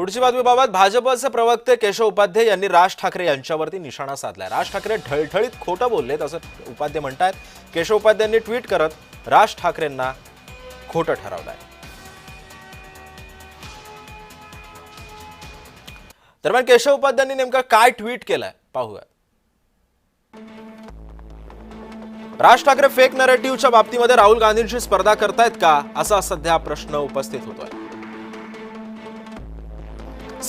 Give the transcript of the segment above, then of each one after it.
पुढची बातमीबाबत भाजपचे प्रवक्ते केशव उपाध्ये यांनी राज ठाकरे यांच्यावरती निशाणा साधलाय. राज ठाकरे ढळढळीत खोटं बोललेत असं उपाध्ये म्हणतायत. केशव उपाध्यांनी ट्विट करत राज ठाकरेंना खोटं ठरवलंय. दरम्यान केशव उपाध्यांनी नेमकं काय ट्विट केलंय पाहूया. राज ठाकरे फेक नरेटिव्हच्या बाबतीमध्ये राहुल गांधींशी स्पर्धा करतायत का? असा सध्या प्रश्न उपस्थित होतोय.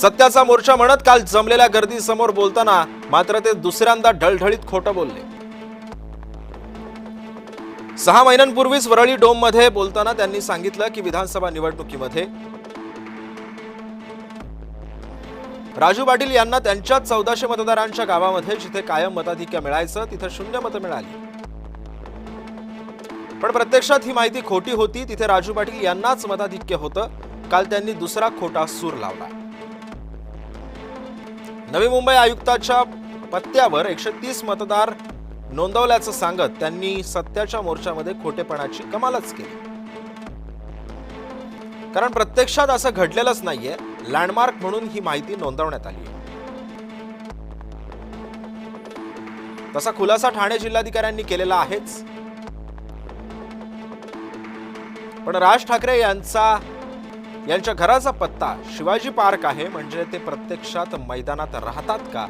सत्याचा मोर्चा म्हणत काल जमलेल्या गर्दीसमोर बोलताना मात्र ते दुसऱ्यांदा ढळढळीत खोटं बोलले. सहा महिन्यांपूर्वीच वरळी डोममध्ये बोलताना त्यांनी सांगितलं की विधानसभा निवडणुकीमध्ये राजू पाटील यांना त्यांच्या चौदाशे मतदारांच्या गावामध्ये जिथे कायम मताधिक्य मिळायचं तिथे शून्य मतं मिळाली. पण प्रत्यक्षात ही माहिती खोटी होती तिथे राजू पाटील यांनाच मताधिक्य होतं. काल त्यांनी दुसरा खोटा सूर लावला. नवी मुंबई आयुक्ताच्या पत्त्यावर एकशे तीस मतदार नोंदवल्याचं सांगत त्यांनी सत्याच्या मोर्चामध्ये खोटेपणाची कमालच केली. कारण प्रत्यक्षात असं घडलेलंच नाहीये. लँडमार्क म्हणून ही माहिती नोंदवण्यात आली आहे. तसा खुलासा ठाणे जिल्हाधिकाऱ्यांनी केलेला आहेच. पण राज ठाकरे यांचा यांच्या घराचा पत्ता शिवाजी पार्क आहे म्हणजे ते प्रत्यक्षात मैदानात राहतात का?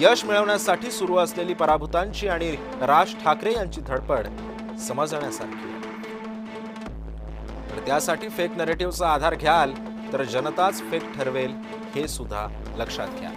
यश मिळवण्यासाठी सुरू असलेली पराभूतांची आणि राज ठाकरे यांची धडपड समजण्यासारखी तर त्यासाठी फेक नरेटिव्हचा आधार घ्याल तर जनताच फेक ठरवेल हे सुद्धा लक्षात घ्या.